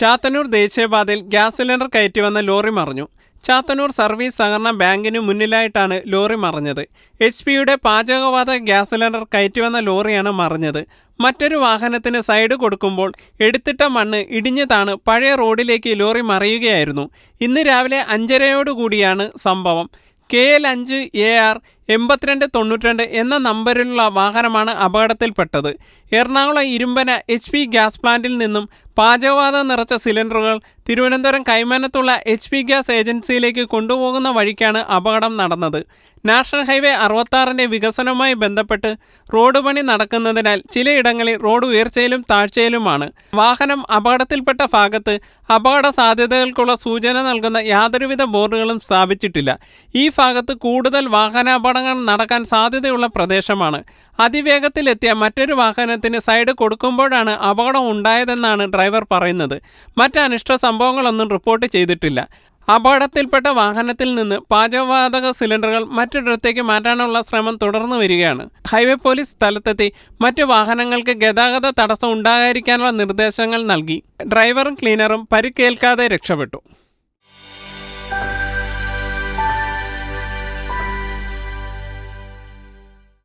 ചാത്തന്നൂർ ദേശീയപാതയിൽ gas cylinder കയറ്റി വന്ന ലോറി മറിഞ്ഞു. ചാത്തന്നൂർ സർവീസ് സഹകരണ ബാങ്കിന് മുന്നിലായിട്ടാണ് ലോറി മറിഞ്ഞത്. എച്ച് പിയുടെ പാചകവാത ഗ്യാസ് സിലിണ്ടർ കയറ്റി വന്ന ലോറിയാണ് മറിഞ്ഞത്. മറ്റൊരു വാഹനത്തിന് സൈഡ് കൊടുക്കുമ്പോൾ എടുത്തിട്ട മണ്ണ് ഇടിഞ്ഞതാണ് പഴയ റോഡിലേക്ക് ലോറി മറിയുകയായിരുന്നു. ഇന്ന് രാവിലെ അഞ്ചരയോടുകൂടിയാണ് സംഭവം. കെ എൽ അഞ്ച് എ ആർ എൺപത്തിരണ്ട് തൊണ്ണൂറ്റിരണ്ട് എന്ന നമ്പറിലുള്ള വാഹനമാണ് അപകടത്തിൽപ്പെട്ടത്. Ernakulam Irimpanam H P gas പ്ലാന്റിൽ നിന്നും പാചകവാതം നിറച്ച സിലിണ്ടറുകൾ തിരുവനന്തപുരം കൈമാനത്തുള്ള എച്ച് പി ഗ്യാസ് ഏജൻസിയിലേക്ക് കൊണ്ടുപോകുന്ന വഴിക്കാണ് അപകടം നടന്നത്. നാഷണൽ ഹൈവേ അറുപത്താറിന്റെ വികസനവുമായി ബന്ധപ്പെട്ട് റോഡ് പണി നടക്കുന്നതിനാൽ ചിലയിടങ്ങളിൽ റോഡ് ഉയർച്ചയിലും താഴ്ചയിലുമാണ്. വാഹനം അപകടത്തിൽപ്പെട്ട ഭാഗത്ത് അപകട സാധ്യതകൾക്കുള്ള സൂചന നൽകുന്ന യാതൊരുവിധ ബോർഡുകളും സ്ഥാപിച്ചിട്ടില്ല. ഈ ഭാഗത്ത് കൂടുതൽ വാഹനാപകടങ്ങൾ നടക്കാൻ സാധ്യതയുള്ള പ്രദേശമാണ്. അതിവേഗത്തിലെത്തിയ മറ്റൊരു വാഹനത്തിന് സൈഡ് കൊടുക്കുമ്പോഴാണ് അപകടം ഉണ്ടായതെന്നാണ് ഡ്രൈവർ പറയുന്നത്. മറ്റ് അനിഷ്ട സംഭവങ്ങളൊന്നും റിപ്പോർട്ട് ചെയ്തിട്ടില്ല. അപകടത്തിൽപ്പെട്ട വാഹനത്തിൽ നിന്ന് പാചകവാതക സിലിണ്ടറുകൾ മറ്റൊരിടത്തേക്ക് മാറ്റാനുള്ള ശ്രമം തുടർന്നു വരികയാണ്. ഹൈവേ പോലീസ് സ്ഥലത്തെത്തി മറ്റു വാഹനങ്ങൾക്ക് ഗതാഗത തടസ്സം ഉണ്ടാകാതിരിക്കാനുള്ള നിർദ്ദേശങ്ങൾ നൽകി. ഡ്രൈവറും ക്ലീനറും പരിക്കേൽക്കാതെ രക്ഷപ്പെട്ടു.